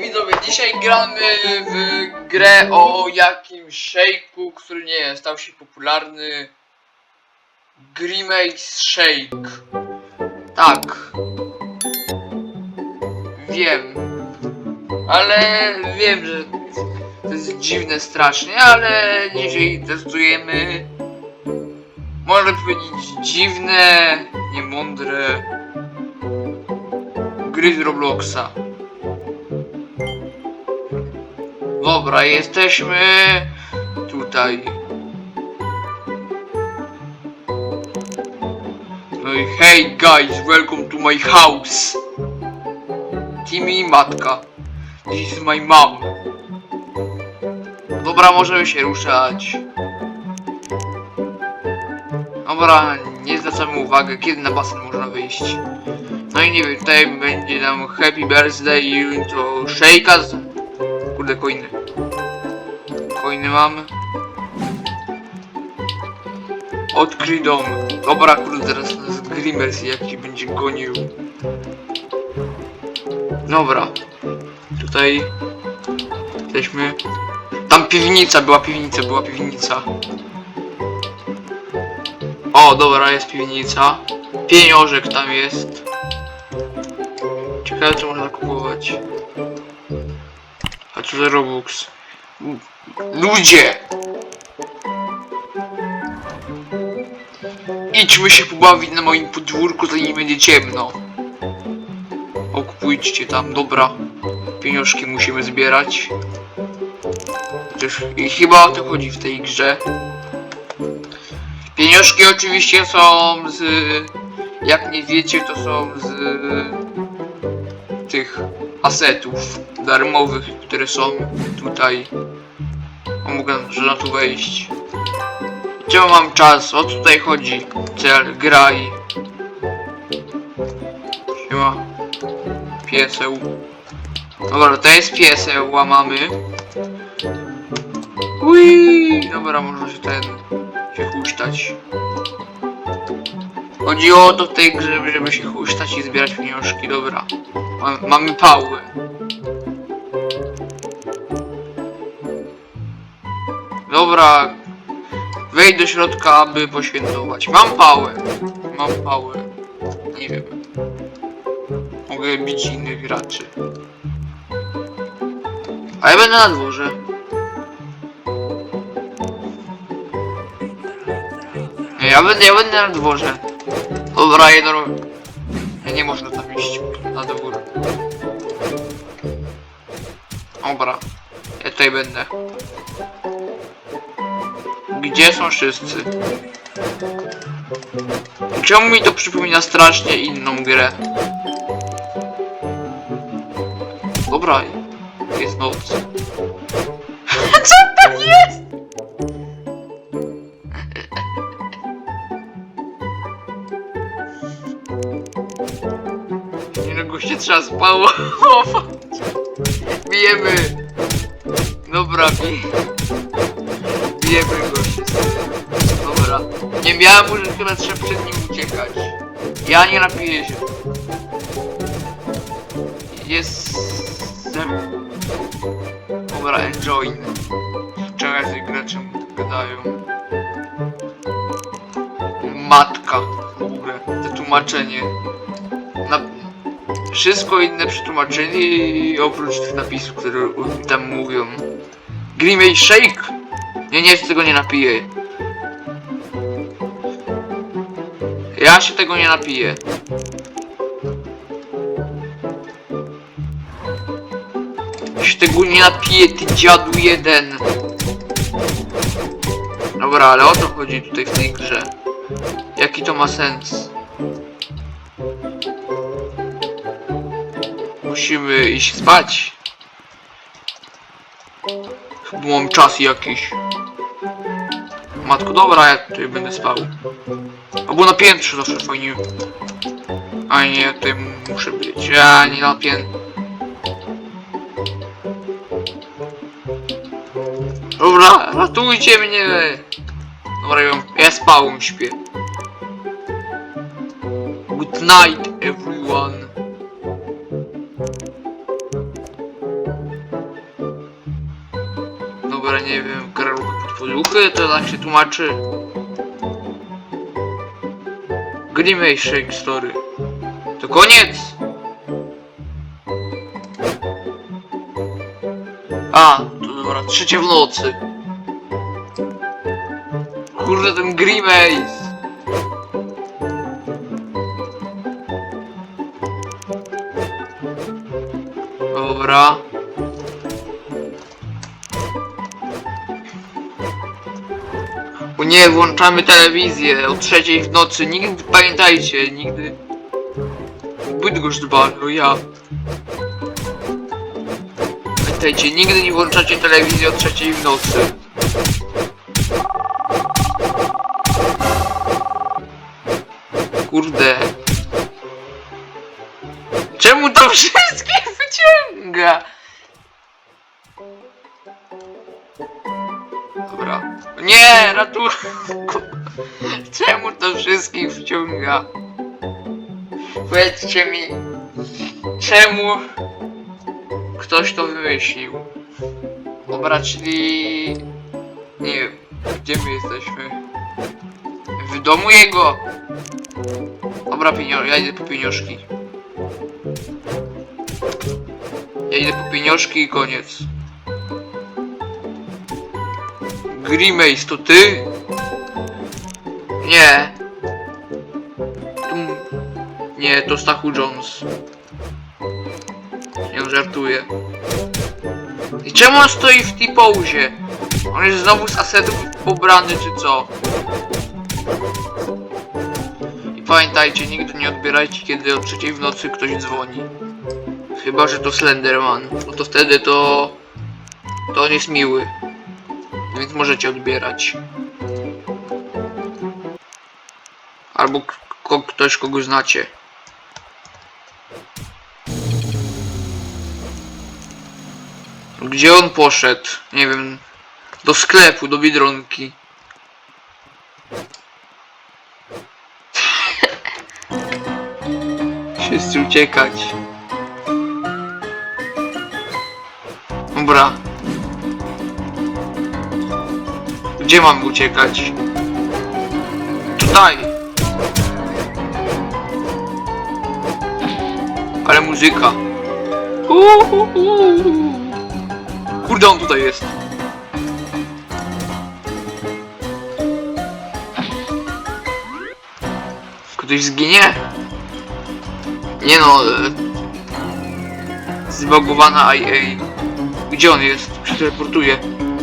widzowie, dzisiaj gramy w grę o jakimś szejku, który nie wiem, stał się popularny. Grimace Shake. Tak. Wiem. Ale wiem, że to jest dziwne strasznie, ale dzisiaj testujemy. Można powiedzieć dziwne, niemądre gry z Robloxa. Dobra, jesteśmy tutaj. No i hey guys, welcome to my house. Timmy matka. This is my mom. Dobra, możemy się ruszać. Dobra, nie zwracamy uwagi, kiedy na basen można wyjść. No i nie wiem, tutaj będzie nam Happy Birthday to Shake'a z... Kurde, coiny. Coiny mamy. Odkryj dom. Dobra, kurde, teraz nas Grimmers jakiś będzie gonił. Dobra. Tutaj jesteśmy. Tam piwnica, była piwnica, była piwnica. O, dobra, jest piwnica. Pieniążek tam jest. Ciekawe, co można kupować. Co za Robux? Ludzie! Idźmy się pobawić na moim podwórku, zanim będzie ciemno. O, kupujcie tam, dobra. Pieniążki musimy zbierać. Chociaż i chyba o to chodzi w tej grze. Pieniążki oczywiście są z... Jak nie wiecie, to są z tych asetów darmowych, które są tutaj. O, mogę, na tu wejść. Czemu mam czas? O tutaj chodzi? Cel, graj. Siema. Pieseł. Dobra, to jest pieseł, łamamy. Ui, dobra, można się ten się huśtać. Chodzi o to w tej grze, żeby się huśtać i zbierać pieniążki, dobra. Ma, mamy pałę. Dobra. Wejdź do środka, aby poświętować. Mam pałę. Mam pałę. Nie wiem. Mogę bić innych graczy. A ja będę na dworze. Ja będę, ja będę na dworze. Dobra, jedno... Nie, nie można tam iść na dwór. Dobra. Ja tutaj będę. Gdzie są wszyscy? Czemu mi to przypomina strasznie inną grę? Dobra, jest noc. Trzeba spało. Bijemy. Dobra, bij. Bijemy goście. Dobra. Nie miałem może chyba trzeba przed nim uciekać. Ja nie napiję się. Jest... Dobra, enjoy. Czemu jacyś gracze gadają? Matka. W ogóle. To tłumaczenie. Wszystko inne przetłumaczenie i oprócz tych napisów, które tam mówią. Grimace Shake! Nie, nie, tego nie napiję. Ja się tego nie napiję. Się tego nie napiję, ty dziadu jeden. Dobra, ale o co chodzi tutaj w tej grze? Jaki to ma sens? Musimy iść spać. Chyba mam czas jakiś. Matko, dobra, ja tutaj będę spał. Albo na piętrze zawsze fajnie. A nie, tutaj muszę być. Ja nie na piętrze. Dobra, ratujcie mnie! Dobra, ja spałem, śpię. Good night, everyone. Dobra, nie wiem, karalucha pod poduchy, to tak się tłumaczy. Grimey Shake Story. To koniec! A, to dobra, trzecie w nocy. Kurde, ten Grimace! Dobra. Nie, włączamy telewizję o trzeciej w nocy. Nigdy, pamiętajcie, nigdy... Bydgoszcz dba, no ja. Pamiętajcie, nigdy nie włączacie telewizji o trzeciej w nocy. Kurde. Czemu to wszystkie Ratunku. Czemu to wszystkich wciąga? Powiedzcie mi, czemu ktoś to wymyślił? Dobra, czyli... Nie wiem, gdzie my jesteśmy? W domu jego! Dobra, pienio... ja idę po pieniążki. Ja idę po pieniążki i koniec. Grimace, to ty? Nie. Nie, to Stachu Jones. Nie żartuję. I czemu on stoi w tej pozie? On jest znowu z asetów pobrany, czy co? I pamiętajcie, nigdy nie odbierajcie, kiedy o trzeciej w nocy ktoś dzwoni. Chyba, że to Slenderman. No to wtedy to... To on jest miły. Więc możecie odbierać. Albo ktoś, kogo znacie. Gdzie on poszedł? Nie wiem. Do sklepu, do Biedronki. Wszyscy uciekać. Dobra. Gdzie mam uciekać? Tutaj. Ale muzyka. Kurde, on tutaj jest. Ktoś zginie? Nie no. e, Zbagowana IA. Gdzie on jest? Się teleportuje.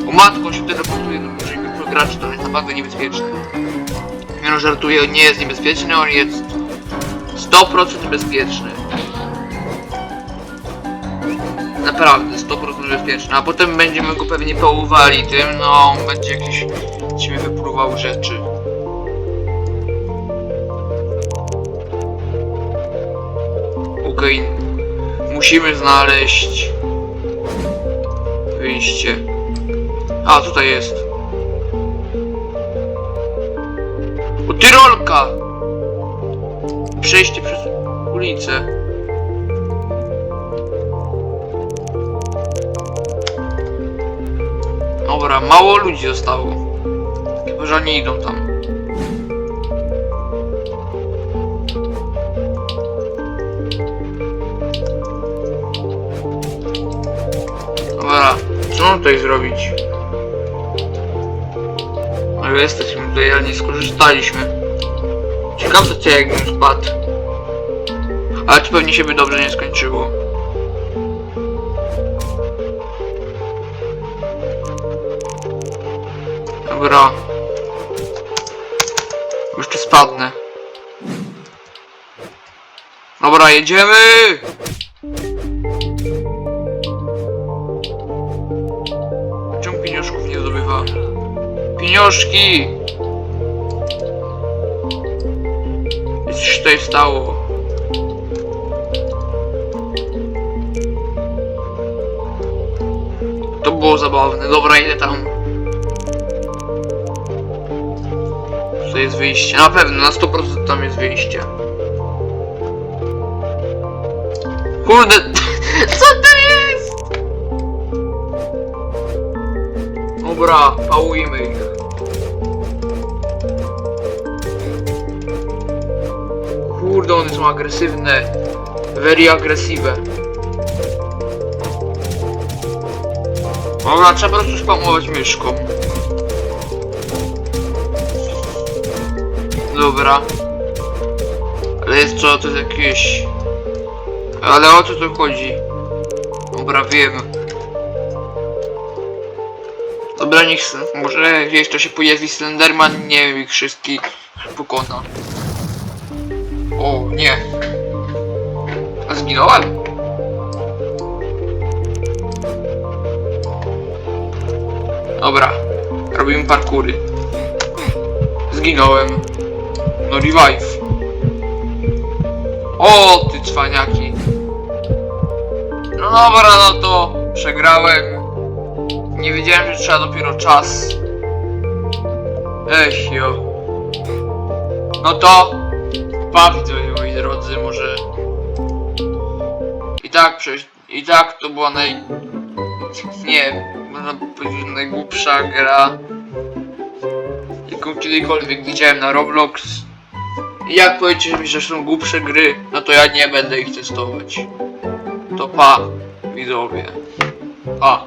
O matko, się teleportuje do dużego to jest naprawdę niebezpieczne. Nie no, żartuję, on nie jest niebezpieczny, on jest 100% bezpieczny. Naprawdę, 100% bezpieczny. A potem będziemy go pewnie połowali tym, no, będzie jakiś ciebie wypróbował rzeczy. Okej, musimy znaleźć wyjście. A, tutaj jest. Tyrolka! Przejście przez ulicę. Dobra, mało ludzi zostało. Chyba, że idą tam. Dobra, co mam tutaj zrobić? No jesteśmy tutaj, ale nie skorzystaliśmy. Ciekawe co jakbym spadł. Ale to pewnie się by dobrze nie skończyło. Dobra. Już tu spadnę. Dobra, jedziemy! Pieniążki! Jest coś tutaj stało. To było zabawne. Dobra, idę tam. Tutaj jest wyjście. Na pewno, na 100% tam jest wyjście. Kurde, co to jest? Dobra, pałujmy ich. Kurde, one są agresywne. Very agresywne. Dobra, trzeba po prostu spamować myszką. Dobra. Ale jest co, to jest jakieś... Ale o co tu chodzi? Dobra, wiem. Dobra, niech... Może gdzieś to się pojawi Slenderman, nie wiem, ich wszystkich pokona. O, nie. Zginąłem? Dobra, robimy parkury. Zginąłem. No revive. O, ty cwaniaki. No dobra, no to przegrałem. Nie wiedziałem, że trzeba dopiero czas. Ech, jo. No to pa widzowie moi drodzy, może i tak przecież, i tak to była naj... Nie, można powiedzieć najgłupsza gra jaką kiedykolwiek widziałem na Roblox. I jak powiecie mi, że są głupsze gry, no to ja nie będę ich testować. To pa, widzowie. Pa.